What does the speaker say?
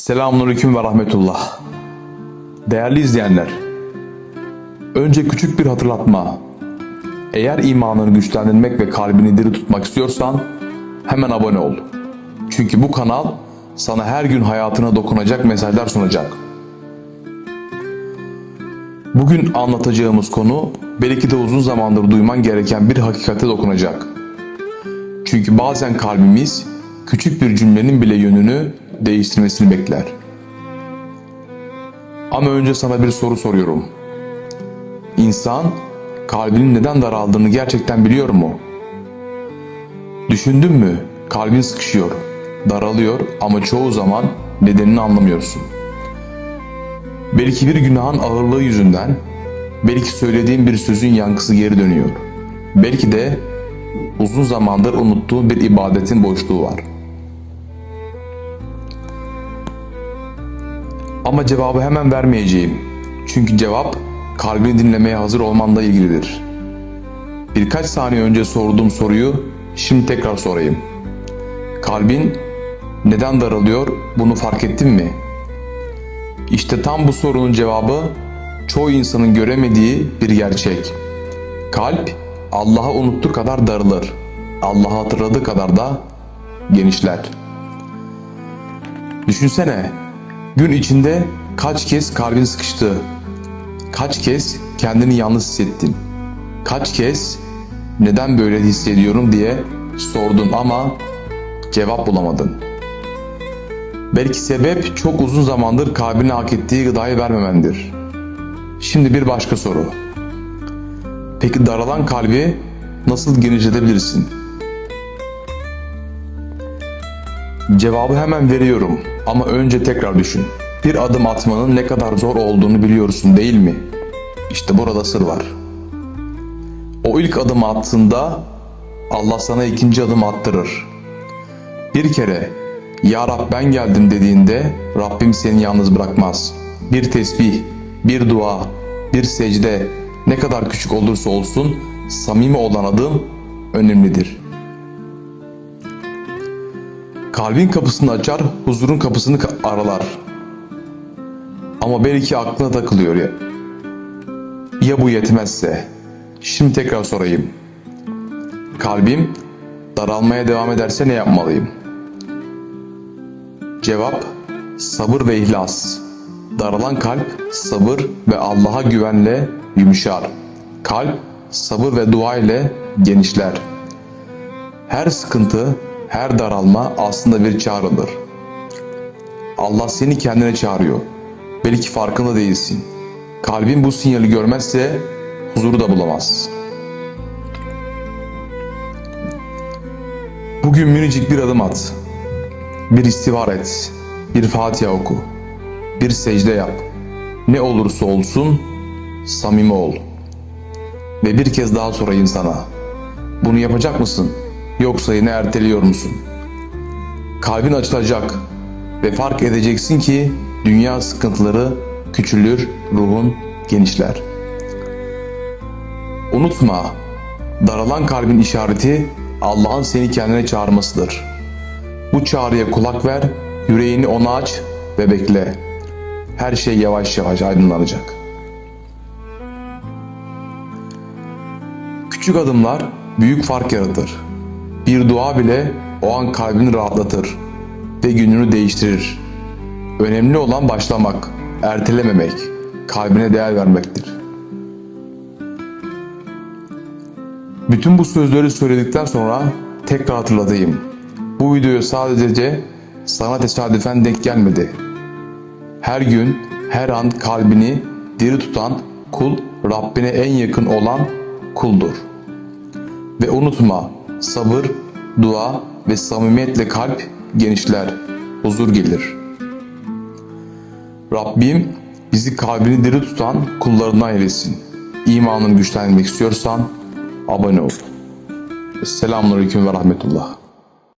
Selamünaleyküm ve rahmetullah. Değerli izleyenler, önce küçük bir hatırlatma. Eğer imanını güçlendirmek ve kalbini diri tutmak istiyorsan hemen abone ol. Çünkü bu kanal sana her gün hayatına dokunacak mesajlar sunacak. Bugün anlatacağımız konu belki de uzun zamandır duyman gereken bir hakikate dokunacak. Çünkü bazen kalbimiz küçük bir cümlenin bile yönünü değiştirmesini bekler. Ama önce sana bir soru soruyorum. İnsan kalbinin neden daraldığını gerçekten biliyor mu? Düşündün mü? Kalbin sıkışıyor, daralıyor ama çoğu zaman nedenini anlamıyorsun. Belki bir günahın ağırlığı yüzünden, belki söylediğin bir sözün yankısı geri dönüyor. Belki de uzun zamandır unuttuğun bir ibadetin boşluğu var. Ama cevabı hemen vermeyeceğim. Çünkü cevap kalbini dinlemeye hazır olmanla ilgilidir. Birkaç saniye önce sorduğum soruyu şimdi tekrar sorayım. Kalbin neden daralıyor bunu fark ettin mi? İşte tam bu sorunun cevabı çoğu insanın göremediği bir gerçek. Kalp Allah'ı unuttuğu kadar darılır. Allah'ı hatırladığı kadar da genişler. Düşünsene, gün içinde kaç kez kalbin sıkıştı? Kaç kez kendini yalnız hissettin? Kaç kez neden böyle hissediyorum diye sordun ama cevap bulamadın. Belki sebep çok uzun zamandır kalbine hak ettiği gıdayı vermemendir. Şimdi bir başka soru. Peki daralan kalbi nasıl genişletebilirsin? Cevabı hemen veriyorum ama önce tekrar düşün. Bir adım atmanın ne kadar zor olduğunu biliyorsun değil mi? İşte burada sır var. O ilk adımı attığında Allah sana ikinci adım attırır. Bir kere Ya Rab ben geldim dediğinde Rabbim seni yalnız bırakmaz. Bir tesbih, bir dua, bir secde ne kadar küçük olursa olsun samimi olan adım önemlidir. Kalbin kapısını açar, huzurun kapısını ka- aralar. Ama belki aklına takılıyor ya. Ya bu yetmezse? Şimdi tekrar sorayım. Kalbim daralmaya devam ederse ne yapmalıyım? Cevap sabır ve ihlas. Daralan kalp sabır ve Allah'a güvenle yumuşar. Kalp sabır ve dua ile genişler. Her sıkıntı, her daralma aslında bir çağrıdır. Allah seni kendine çağırıyor. Belki farkında değilsin. Kalbin bu sinyali görmezse huzuru da bulamaz. Bugün minicik bir adım at. Bir istiğfar et. Bir Fatiha oku. Bir secde yap. Ne olursa olsun samimi ol. Ve bir kez daha sorayım sana. Bunu yapacak mısın? Yoksa yine erteliyor musun? Kalbin açılacak ve fark edeceksin ki dünya sıkıntıları küçülür, ruhun genişler. Unutma, daralan kalbin işareti Allah'ın seni kendine çağırmasıdır. Bu çağrıya kulak ver, yüreğini ona aç ve bekle. Her şey yavaş yavaş aydınlanacak. Küçük adımlar büyük fark yaratır. Bir dua bile o an kalbini rahatlatır ve gününü değiştirir. Önemli olan başlamak, ertelememek, kalbine değer vermektir. Bütün bu sözleri söyledikten sonra tekrar hatırlatayım. Bu video sadece sana tesadüfen denk gelmedi. Her gün, her an kalbini diri tutan kul Rabbine en yakın olan kuldur. Ve unutma sabır, dua ve samimiyetle kalp genişler, huzur gelir. Rabbim bizi kalbini diri tutan kullarından eylesin. İmanını güçlendirmek istiyorsan abone ol. Selamünaleyküm ve rahmetullah.